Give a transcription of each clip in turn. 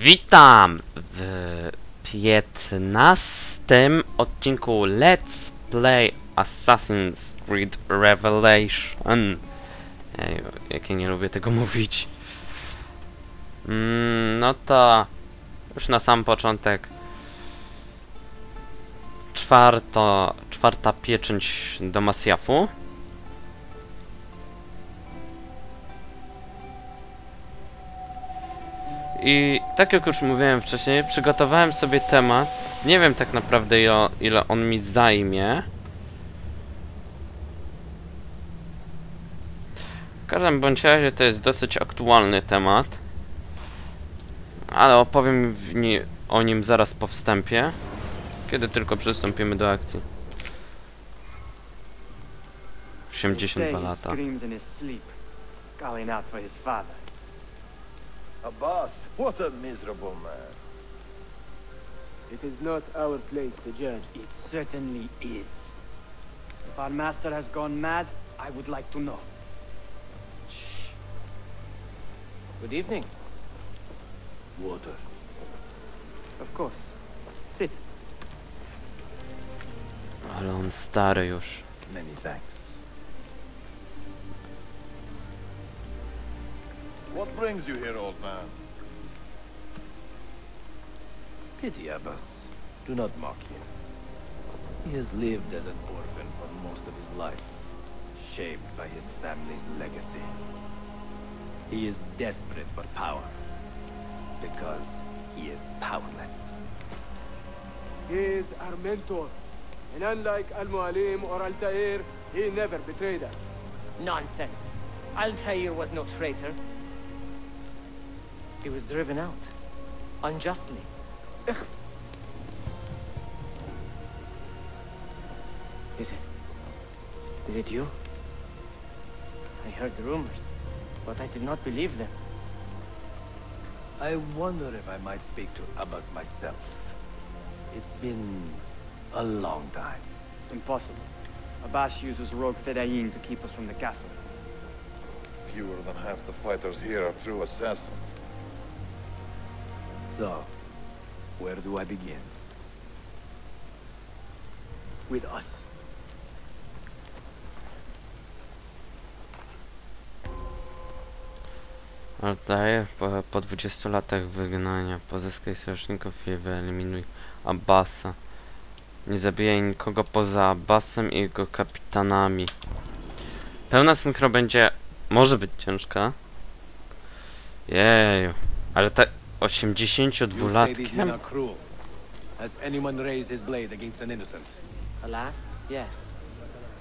Witam w 15 odcinku Let's Play Assassin's Creed Revelation. Ej, jak ja nie lubię tego mówić. Mm, no to już na sam początek czwarto, czwarta pieczęć do Masjafu. I tak jak już mówiłem wcześniej, przygotowałem sobie temat. Nie wiem tak naprawdę ile, ile on mi zajmie. W każdym bądź razie to jest dosyć aktualny temat. Ale opowiem ni o nim zaraz po wstępie. Kiedy tylko przystąpimy do akcji. 82 lata. Abbas, what a miserable man. It is not our place to judge. It certainly is. If our master has gone mad, I would like to know. Shh. Good evening. Water. Of course. Sit. Ale on stary już. Many thanks. What brings you here, old man? Pity Abbas. Do not mock him. He has lived as an orphan for most of his life, shaped by his family's legacy. He is desperate for power, because he is powerless. He is our mentor. And unlike Al-Mualim or Altair, he never betrayed us. Nonsense. Altair was no traitor. He was driven out. Unjustly. Is it? Is it you? I heard the rumors, but I did not believe them. I wonder if I might speak to Abbas myself. It's been a long time. Impossible. Abbas uses rogue Fedayeen to keep us from the castle. Fewer than half the fighters here are true assassins. So, where do I begin? With us. Altair po, po 20 latach wygnania pozyskaj sojuszników i wyeliminuj Abbasa. Nie zabijaj nikogo poza Abbasem i jego kapitanami. Pełna synchro będzie... może być ciężka. Jeju. Ale tak 82-latkiem? are cruel. Has anyone raised his blade against an innocent? Alas, yes.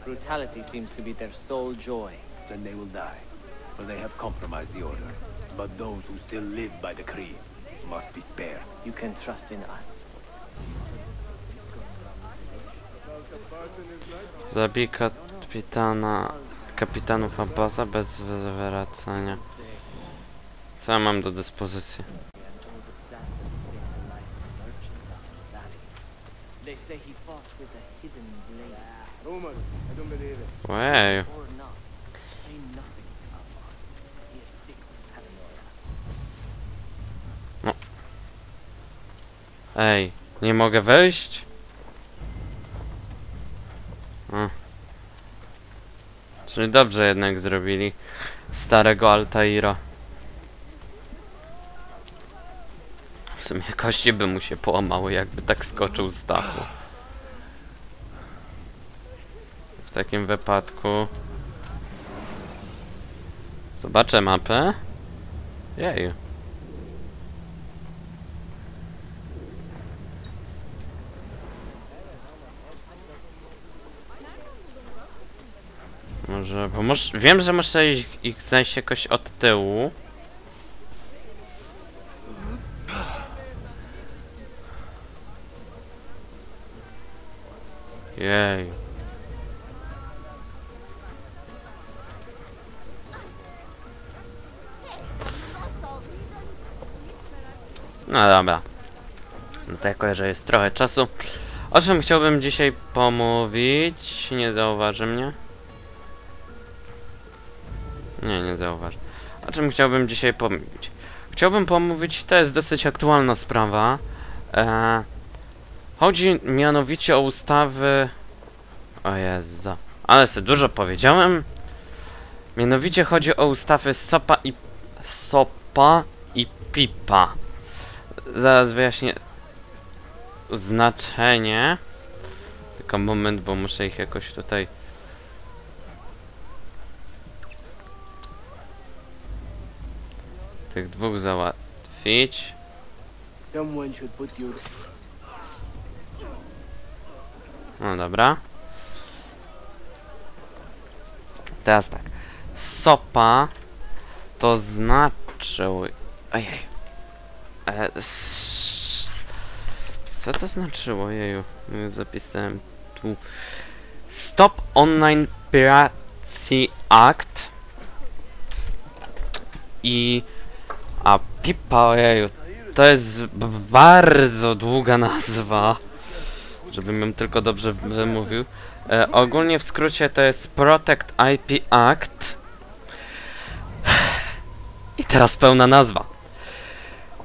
Brutality seems to be their sole joy. Then they will die, for they have compromised the order. But those who still live by the creed must be spared. You can trust in us. Zabij kapitana... kapitanów Abbasa bez wywracania. Co ja mam do dyspozycji? Say he fought with a hidden blade. Rumors. I don't believe it. Ojeju. Or not. Say nothing of us. He is sick with paranoia. Ej, nie mogę wejść? A. Czyli dobrze jednak zrobili starego Altaira. W sumie kości by mu się połamały, jakby tak skoczył z dachu. W takim wypadku... Zobaczę mapę. Jej. Może, bo mus, wiem, że muszę ich, ich znaleźć jakoś od tyłu. Jej. No dobra. No to jako, że jest trochę czasu. O czym chciałbym dzisiaj pomówić? Nie zauważy mnie? Nie, nie zauważ. O czym chciałbym dzisiaj pomówić? chciałbym pomówić, to jest dosyć aktualna sprawa. E, chodzi mianowicie o ustawy... O Jezu, ale se dużo powiedziałem. Mianowicie chodzi o ustawy SOPA i... SOPA i PIPA. Zaraz wyjaśnię znaczenie. Tylko moment, bo muszę ich jakoś tutaj... Tych dwóch załatwić. No dobra. Teraz tak. Sopa to znaczy... Ojej. E, co to znaczyło? Jeju. Zapisałem tu. Stop Online Piracy Act. I... A pipa, ojeju. To jest bardzo długa nazwa żebym ją tylko dobrze wymówił. E, ogólnie w skrócie to jest Protect IP Act. I teraz pełna nazwa.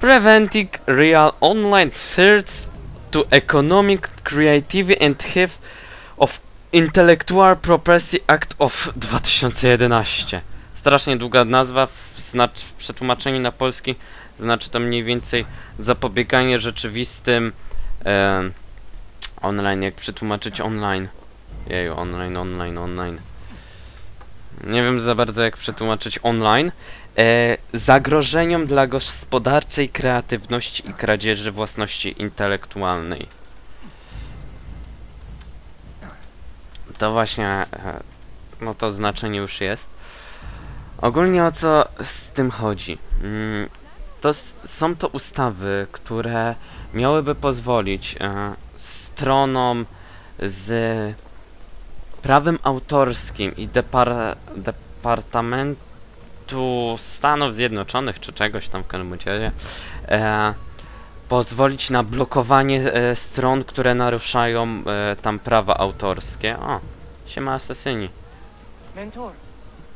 Preventing real online threats to economic, creativity and health of Intellectual Property Act of 2011. Strasznie długa nazwa, w, znacz, w przetłumaczeniu na polski znaczy to mniej więcej zapobieganie rzeczywistym em, Online, jak przetłumaczyć online? Jeju, online, online, online. Nie wiem za bardzo jak przetłumaczyć online. E, zagrożeniom dla gospodarczej kreatywności i kradzieży własności intelektualnej. To właśnie, e, no to znaczenie już jest. Ogólnie o co z tym chodzi? Mm, to są to ustawy, które miałyby pozwolić e, stronom z prawem autorskim i depar Stanów Zjednoczonych, czy czegoś tam w każdym razie, e, pozwolić na blokowanie e, stron, które naruszają e, tam prawa autorskie. O, siema asesyni. Mentor,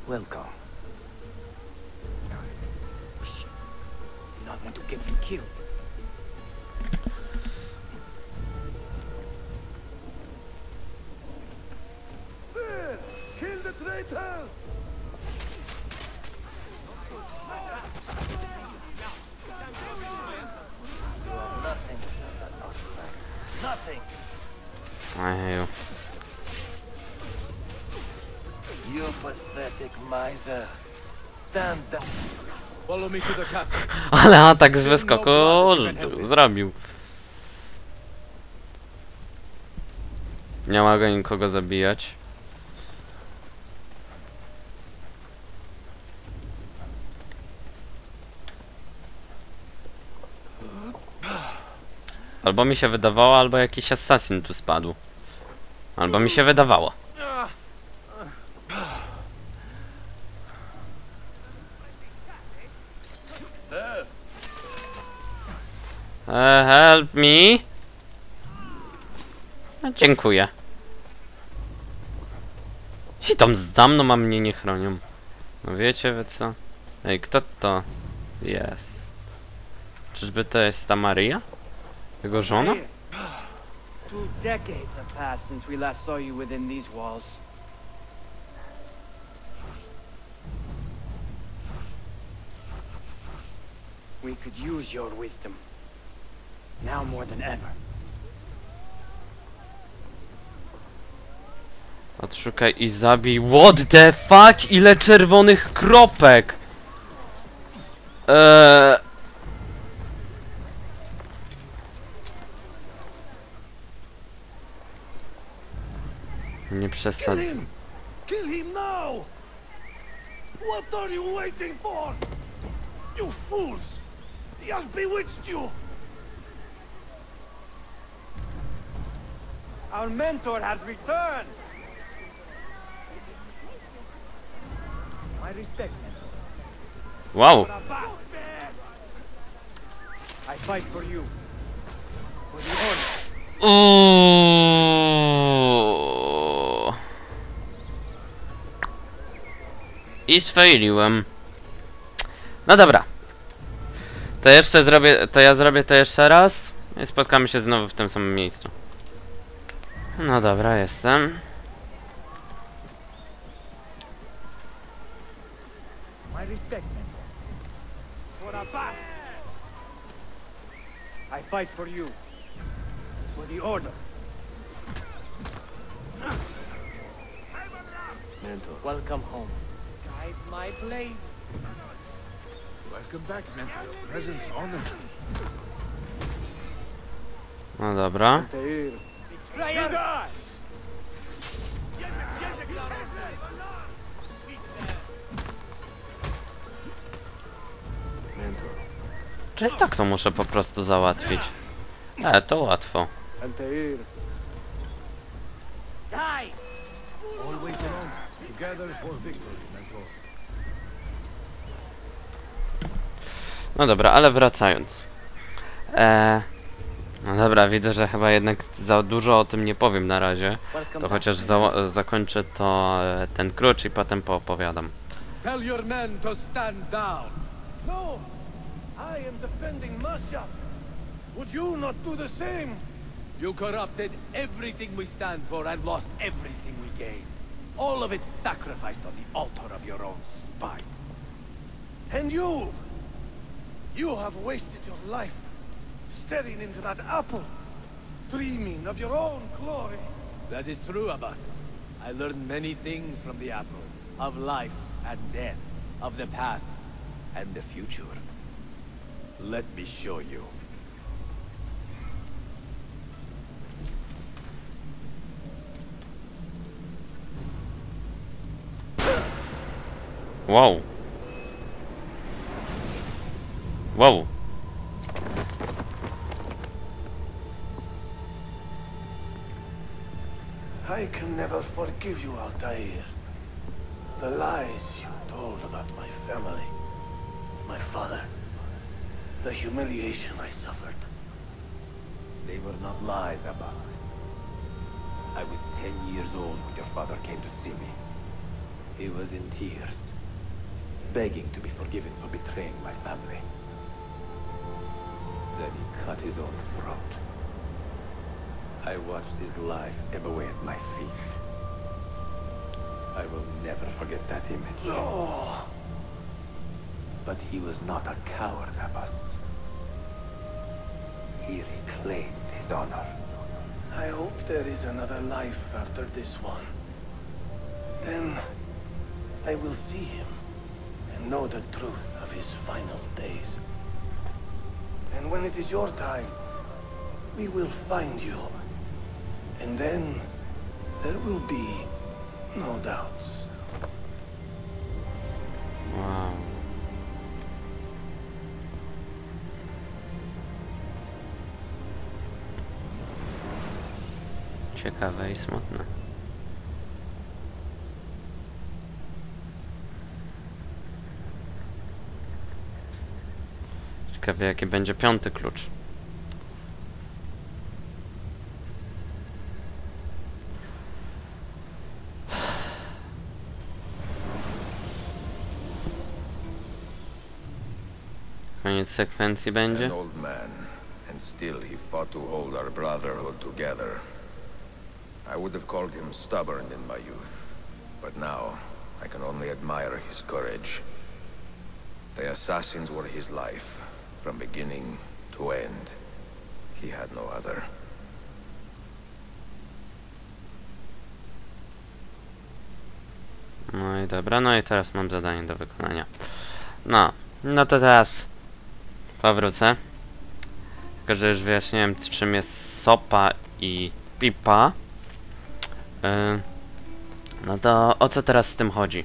Welcome. not want to get him killed. Ale atak z wyskoku zrobił. Nie mogę nikogo zabijać. Albo mi się wydawało, albo jakiś assassin tu spadł. Albo mi się wydawało. E, help me. No, dziękuję. I tam za mną, a mnie nie chronią. No wiecie wy co? Ej, kto to jest? Czyżby to jest ta Maria? Jego żona? Two decades have passed since we last saw you within these walls. We could use your wisdom. Now more than ever. Odszukaj i zabij. What the fuck? Ile czerwonych kropek! Eee... Nie przesadzę. Kill him now! What are you waiting for? You fools! He has bewitched you! Our mentor has returned! My respect, mentor. Wow! I fight for you. For the honor. I. No dobra. To jeszcze zrobię, to ja zrobię to jeszcze raz i spotkamy się znowu w tym samym miejscu. No dobra, jestem. I fight for you. For the Order. Mentor. Welcome home. Guide my blade. Welcome back, Mentor. Presence honored. No dobra. Altair. Betrayer! Mentor. Czy tak to muszę po prostu załatwić? E, to łatwo. Die! No dobra, ale wracając. E, no dobra, widzę, że chyba jednak za dużo o tym nie powiem na razie. To chociaż za zakończę to e, ten klucz i potem poopowiadam. Tell your men to stand down. No! I am defending Mashaf. Would you not do the same? You corrupted everything we stand for and lost everything we gained. All of it sacrificed on the altar of your own spite. And you! You have wasted your life staring into that apple, dreaming of your own glory. That is true, Abbas. I learned many things from the apple. Of life and death. Of the past and the future. Let me show you. Wow. Wow. I can never forgive you, Altair. The lies you told about my family, my father, the humiliation I suffered. They were not lies, Abbas. I was ten years old when your father came to see me. He was in tears, begging to be forgiven for betraying my family. Then he cut his own throat. I watched his life ebb away at my feet. I will never forget that image. No! But he was not a coward, Abbas. He reclaimed his honor. I hope there is another life after this one. Then I will see him and know the truth of his final days. And when it is your time, we will find you. And then there will be no doubts. Wow. Ciekawe i smutne. Ciekawe jaki będzie piąty klucz. Koniec sekwencji będzie. An old man, and still he fought to hold our brotherhood together. I would have called him stubborn in my youth, but now I can only admire his courage. The assassins were his life, from beginning to end. He had no other. No i dobra, no i teraz mam zadanie do wykonania. No, no to teraz powrócę. Tylko, że już wyjaśniłem czym jest sopa i pipa. Yy, no to o co teraz z tym chodzi?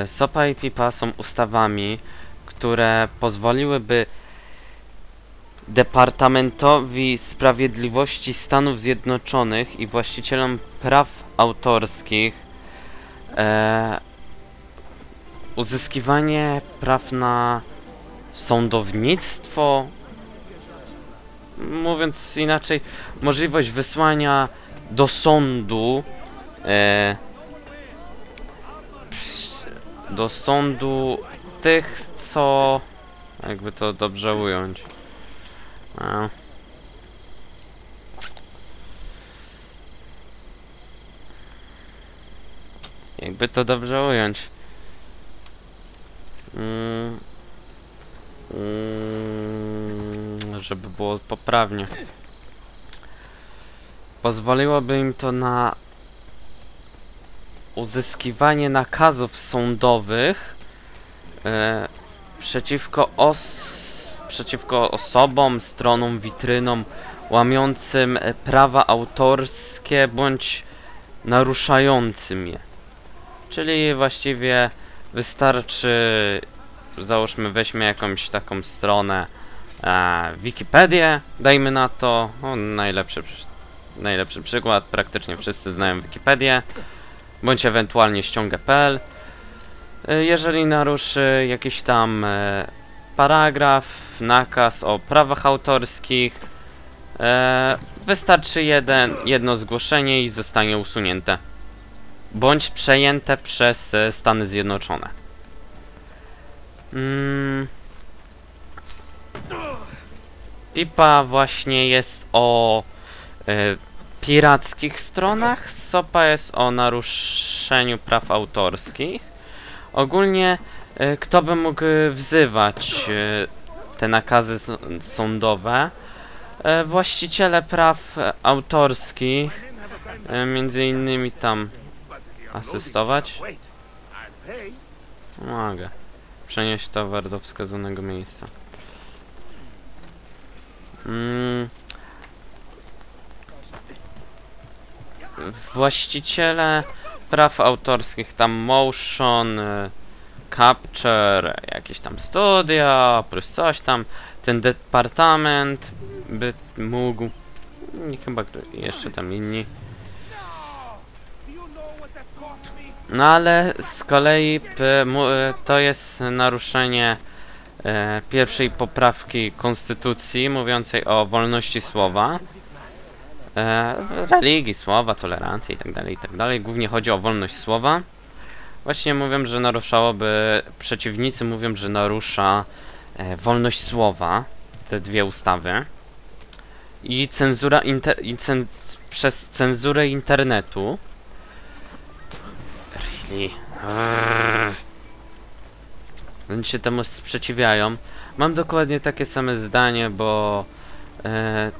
Yy, sopa i pipa są ustawami, które pozwoliłyby Departamentowi Sprawiedliwości Stanów Zjednoczonych i właścicielom praw autorskich e, uzyskiwanie praw na sądownictwo, mówiąc inaczej, możliwość wysłania do sądu e, do sądu tych, co Jakby to dobrze ująć. A. Jakby to dobrze ująć. Mm. Mm, żeby było poprawnie. Pozwoliłoby im to na uzyskiwanie nakazów sądowych e, przeciwko os przeciwko osobom, stronom, witrynom łamiącym e, prawa autorskie bądź naruszającym je. Czyli właściwie wystarczy, załóżmy, weźmy jakąś taką stronę e, Wikipedię, dajmy na to, o, najlepszy, przy- najlepszy przykład, praktycznie wszyscy znają Wikipedię, bądź ewentualnie ściągę.pl. E, Jeżeli naruszy jakiś tam e, paragraf, nakaz o prawach autorskich, e, wystarczy jeden, jedno zgłoszenie i zostanie usunięte. Bądź przejęte przez e, Stany Zjednoczone. Mm. Pipa właśnie jest o e, pirackich stronach, Sopa jest o naruszeniu praw autorskich. Ogólnie e, kto by mógł wzywać e, te nakazy sądowe? Właściciele praw autorskich, między innymi tam asystować. Mogę. Przenieść towar do wskazanego miejsca. Mm. Właściciele praw autorskich, tam motion, y, capture, jakieś tam studio, plus coś tam, ten departament by mógł, chyba jeszcze tam inni. No ale z kolei e, to jest naruszenie e, pierwszej poprawki konstytucji mówiącej o wolności słowa, e, religii, słowa, tolerancji itd., itd. Głównie chodzi o wolność słowa. Właśnie mówią, że naruszałoby, przeciwnicy mówią, że narusza wolność słowa, te dwie ustawy. I cenzura i cen, przez cenzurę internetu Really? Eee. Oni się temu sprzeciwiają. Mam dokładnie takie same zdanie, bo e,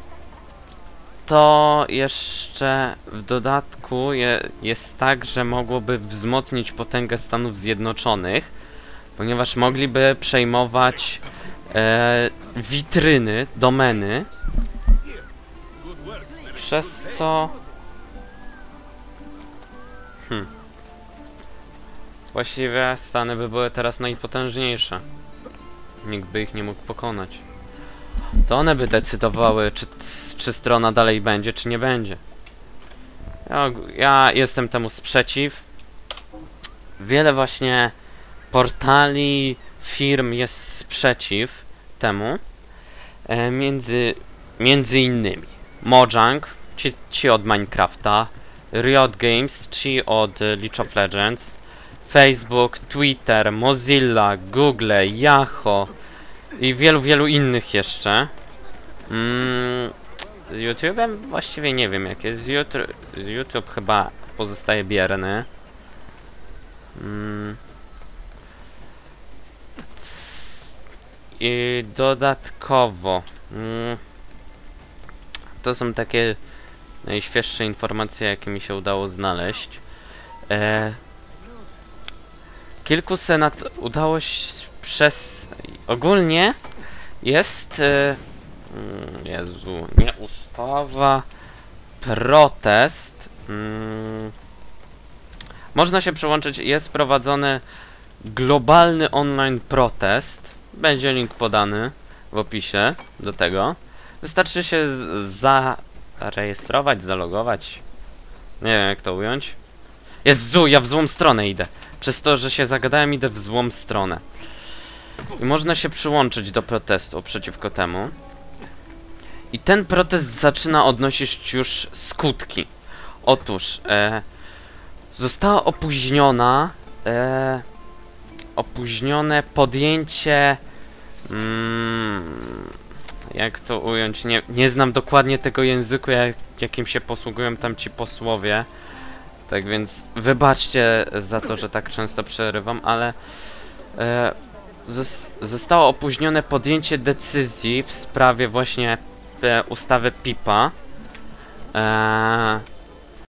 to jeszcze w dodatku je, jest tak, że mogłoby wzmocnić potęgę Stanów Zjednoczonych, ponieważ mogliby przejmować e, witryny, domeny, przez co Właściwie Stany by były teraz najpotężniejsze. Nikt by ich nie mógł pokonać. To one by decydowały, czy, czy strona dalej będzie, czy nie będzie. Ja, ja jestem temu sprzeciw. Wiele właśnie portali, firm jest sprzeciw temu. E, między, między innymi Mojang, ci, ci od Minecrafta, Riot Games, ci od League of Legends, Facebook, Twitter, Mozilla, Google, Yahoo i wielu, wielu innych jeszcze. Mm, z YouTube'em właściwie nie wiem jak jest. Z YouTube, z YouTube chyba pozostaje bierny. Mm. I dodatkowo mm, to są takie najświeższe informacje jakie mi się udało znaleźć. E, kilku senat udało się przez ogólnie jest mm, Jezu, nie ustawa protest mm, można się przyłączyć jest prowadzony globalny online protest będzie link podany w opisie do tego. Wystarczy się zarejestrować, zalogować nie wiem jak to ująć. Jezu, ja w złą stronę idę przez to, że się zagadałem, idę w złą stronę. I można się przyłączyć do protestu przeciwko temu. I ten protest zaczyna odnosić już skutki. Otóż, e, została opóźniona, e, opóźnione podjęcie Mm, jak to ująć? Nie, nie znam dokładnie tego języku, jak, jakim się posługują tam ci posłowie. Tak więc wybaczcie za to, że tak często przerywam, ale e, zos zostało opóźnione podjęcie decyzji w sprawie właśnie e, ustawy PIPA. E,